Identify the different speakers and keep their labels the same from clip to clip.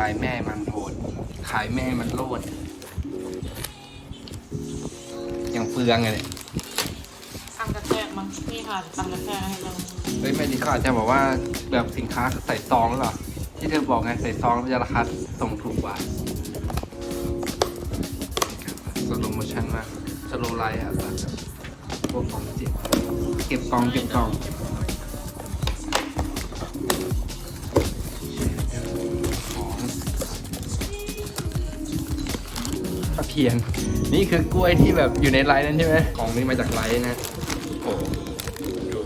Speaker 1: ขายแม่มันโหด ขายแม่มันโลดอย่างเปลืองไงเนี่ย
Speaker 2: ทำกระแทกมั้งนี่ค่ะทำกระแทกให้เรา
Speaker 1: เฮ้ยแม่ดิเขาอาจจะบอกว่าแบบสินค้าใส่ซองหรือเปล่าที่เธอบอกไงใส่ซองจะราคาส่งถูกกว่าสโลโมชั่นมากสโลไลท์อะแบบพวกของจิตเก็บกล่องเก็บกล่องของ ตะเพียน นี่คือกล้วยที่แบบอยู่ในไลน์นั้นใช่ไหมของนี้มาจากไลน์นะโอ้ดู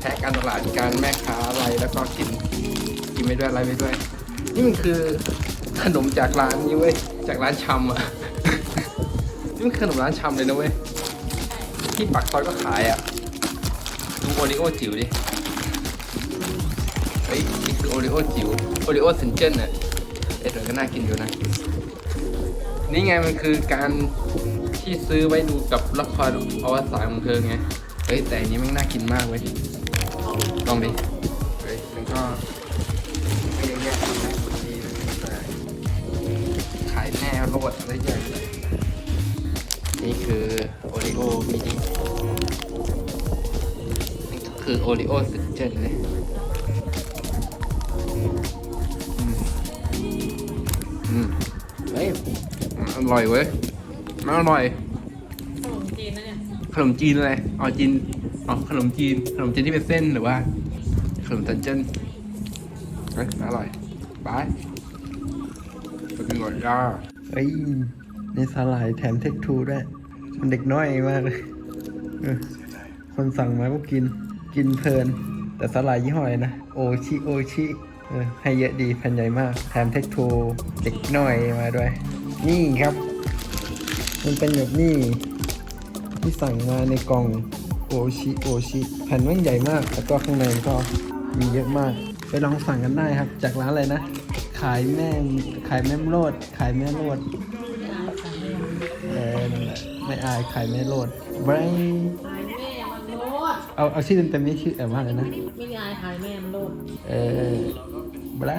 Speaker 1: แพ้การตลาดการแม่ค้าอะไรแล้วก็กินกินไปด้วยอะไรไปด้วย นี่มันคือขนมจากร้านนี้เว้ยจากร้านชำอะนี่มันขนมร้านชำเลยนะเว้ยที่ปากซอยก็ขายอะดูโอริโอจิ๋วดิเฮ้ยนี่คือโอริโอจิ๋วโอริโอเซนเจนอะเอ๊ะเดี๋ยวก็น่ากินอยู่นะ นี่ไงมันคือการที่ซื้อไว้ดูกับละครอวสานของเธอไง เฮ้ยแต่อันนี้มันน่ากินมากเว้ย ลองดิ เฮ้ยมันก็ไม่เยอะแยะนะดีแต่ขายแม่โรดอะไรอย่างเงี้ยนี่คือโอริโอมินินี่ก็คือโอริโอสุดเจ๋งเลย อร่อยเว้ยมันอร่อย
Speaker 2: ขนมจีนนะเนี่ย
Speaker 1: ขนมจีนอะไรอ๋อจีนอ๋อขนมจีนขนมจีนที่เป็นเส้นหรือว่า ขนมตันเจิ้นเฮ้ยอร่อยบายไปกินก่อนจ้า
Speaker 3: เอ้ยนี่สาหร่ายแถมเทคทูด้วยมันเด็กน้อยมากเลยเออคนสั่งมาก็กินกินเพลิน แต่สาหร่ายยี่ห้ออะไรนะโอชิโอชิเออให้เยอะดีแผ่นใหญ่มาก แถมเทคทูเด็กน้อยมาด้วย นี่ครับ มันเป็นแบบนี้ ที่สั่งมาในกล่องโอชิโอชิแผ่นมันใหญ่มาก แล้วก็ข้างในก็มีเยอะมาก ไปลองสั่งกันได้ครับ จากร้านอะไรนะ ขายแม่ขายแม่โลดขายแม่โลดเออนั่นแหละไม่อายขายแม่โลดไบร
Speaker 2: ขายแม่มันโลด
Speaker 3: เอาเอาชื่อเต็มๆนี่ชื่อแอบว่าอะไรนะ
Speaker 2: ไม่ได้อายขายแม่มันโลด
Speaker 3: เออไบร